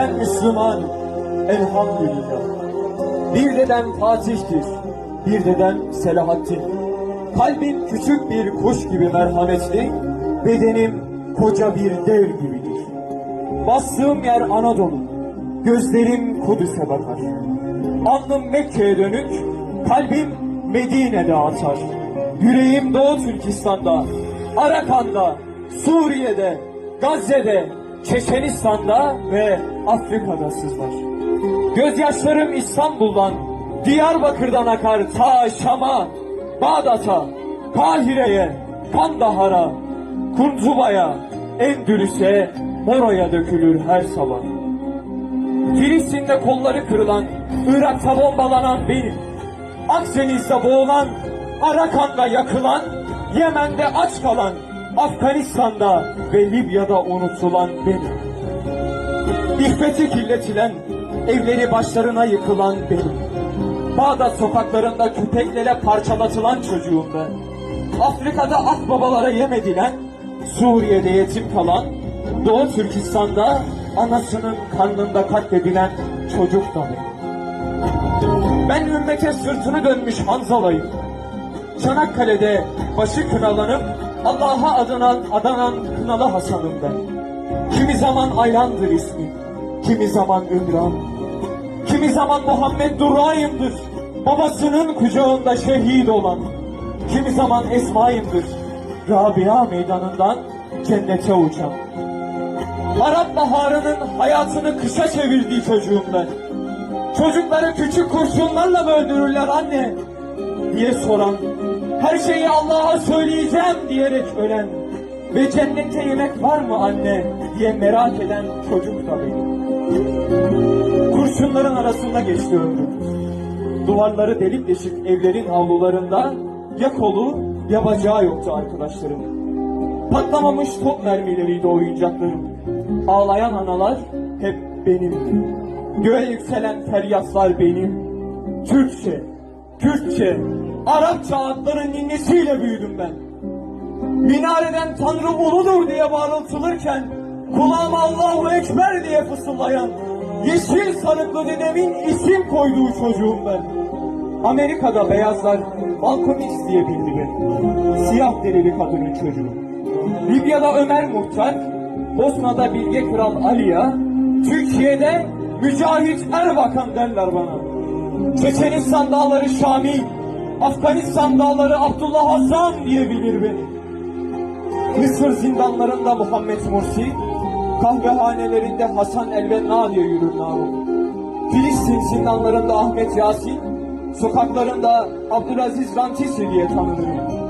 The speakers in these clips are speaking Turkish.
Ben Müslüman, elhamdülillah. Bir dedem Fatih'tir, bir dedem Selahattin. Kalbim küçük bir kuş gibi merhametli, bedenim koca bir dev gibidir. Bastığım yer Anadolu, gözlerim Kudüs'e bakar. Alnım Mekke'ye dönük, kalbim Medine'de atar. Yüreğim Doğu Türkistan'da, Arakan'da, Suriye'de, Gazze'de, Çeçenistan'da ve Afrika'da sızlar. Gözyaşlarım İstanbul'dan, Diyarbakır'dan akar ta Şam'a, Bağdat'a, Kahire'ye, Kandahar'a, Kurzuba'ya, Endülüs'e, Moro'ya dökülür her sabah. Filistin'de kolları kırılan, Irak'ta bombalanan benim. Akdeniz'de boğulan, Arakan'da yakılan, Yemen'de aç kalan, Afganistan'da ve Libya'da unutulan benim. İffeti kirletilen, evleri başlarına yıkılan benim. Bağdat sokaklarında köpeklere parçalatılan çocuğum ben. Afrika'da akbabalara yem edilen, Suriye'de yetim kalan, Doğu Türkistan'da anasının karnında katledilen çocuk da benim. Ben ümmete sırtını dönmüş Hanzala'yım. Çanakkale'de başı kınalanıp Allah'a adanan, adanan kınalı Hasan'ım ben. Kimi zaman Aylan'dır ismi, kimi zaman Ümran, kimi zaman Muhammed Durra'yımdır, babasının kucağında şehit olan, kimi zaman Esma'yımdır, Rabia meydanından cennete uçan. Arap baharının hayatını kışa çevirdiği çocuğum ben. Çocukları küçük kurşunlarla mı öldürürler anne? diye soran, her şeyi Allah'a söyleyeceğim diyerek ölen ve cennette yemek var mı anne diye merak eden çocuk da benim. Kurşunların arasında geçti ömrüm. Duvarları delik deşik evlerin avlularında ya kolu ya bacağı yoktu arkadaşlarım. Patlamamış top mermileriydi oyuncaklarım. Ağlayan analar hep benimdi. Göğe yükselen feryatlar benim. Türkçe, Kürtçe, Arapça adların ninnisiyle büyüdüm ben. Minareden Tanrı uludur diye bağırıltılırken kulağıma Allahu Ekber diye fısıldayan yeşil sarıklı dedemin isim koyduğu çocuğum ben. Amerika'da beyazlar balkonist diye bildi beni. Siyah derili kadının çocuğu. Libya'da Ömer Muhtar, Bosna'da Bilge Kral Aliya, Türkiye'de Mücahit Erbakan derler bana. Çeçenistan dağları Şami, Afganistan dağları Abdullah Hasan diye bilir beni. Mısır zindanlarında Muhammed Mursi, kahvehanelerinde Hasan Elvenna diye yürür namı. Filistin zindanlarında Ahmet Yasin, sokaklarında Abdülaziz Rantisi diye tanınırım.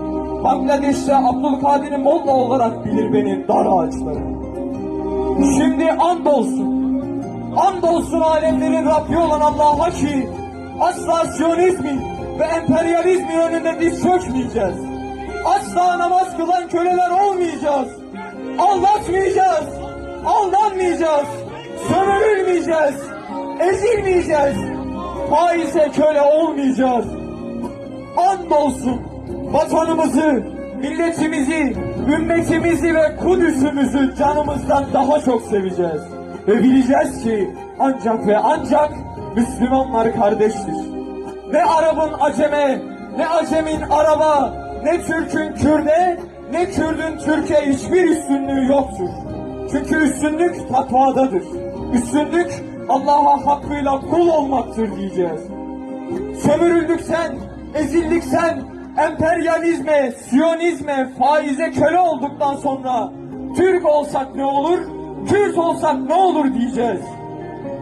Bangladeş'te Abdülkadir Molla olarak bilir beni dar ağaçları. Şimdi andolsun, andolsun alemlerin Rabbi olan Allah'a ki asla Siyonizmin ve emperyalizmin önünde diz çökmeyeceğiz. Asla namaz kılan köleler olmayacağız. Aldatmayacağız. Aldanmayacağız. Sömürülmeyeceğiz. Ezilmeyeceğiz. Faize köle olmayacağız. Andolsun vatanımızı, milletimizi, ümmetimizi ve Kudüs'ümüzü canımızdan daha çok seveceğiz. Ve bileceğiz ki ancak ve ancak Müslümanlar kardeştir. Ne Arap'ın aceme, ne Acem'in Araba, ne Türk'ün Kürde, ne Kürd'ün Türkiye hiçbir üstünlüğü yoktur. Çünkü üstünlük takvadadır. Üstünlük Allah'a hakkıyla kul olmaktır diyeceğiz. Sömürüldük sen, ezildik sen, emperyalizme, siyonizme, faize köle olduktan sonra Türk olsak ne olur, Kürt olsak ne olur diyeceğiz.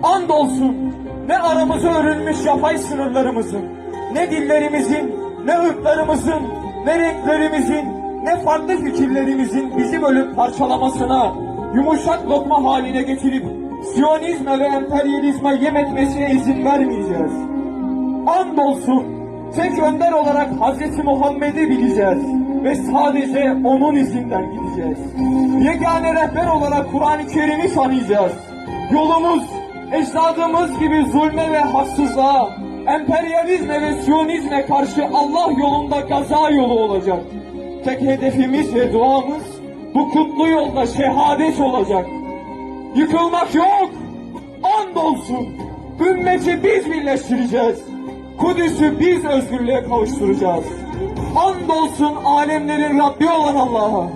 Andolsun ne aramıza örülmüş yapay sınırlarımızın, ne dillerimizin, ne ırklarımızın, ne renklerimizin, ne farklı fikirlerimizin bizi bölüp parçalamasına, yumuşak lokma haline getirip Siyonizme ve emperyalizme yem etmesine izin vermeyeceğiz. Andolsun tek önder olarak Hazreti Muhammed'i bileceğiz ve sadece onun izinden gideceğiz. Yegane rehber olarak Kur'an-ı Kerim'i tanıyacağız. Yolumuz ecdadımız gibi zulme ve haksızlığa, emperyalizme ve siyonizme karşı Allah yolunda gaza yolu olacak. Tek hedefimiz ve duamız bu kutlu yolda şehadet olacak. Yıkılmak yok, Andolsun ümmeti biz birleştireceğiz. Kudüs'ü biz özgürlüğe kavuşturacağız. Andolsun alemlerin Rabbi olan Allah'a.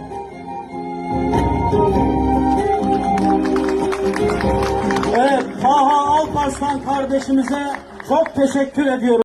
Evet, Taha Alparslan kardeşimize çok teşekkür ediyorum.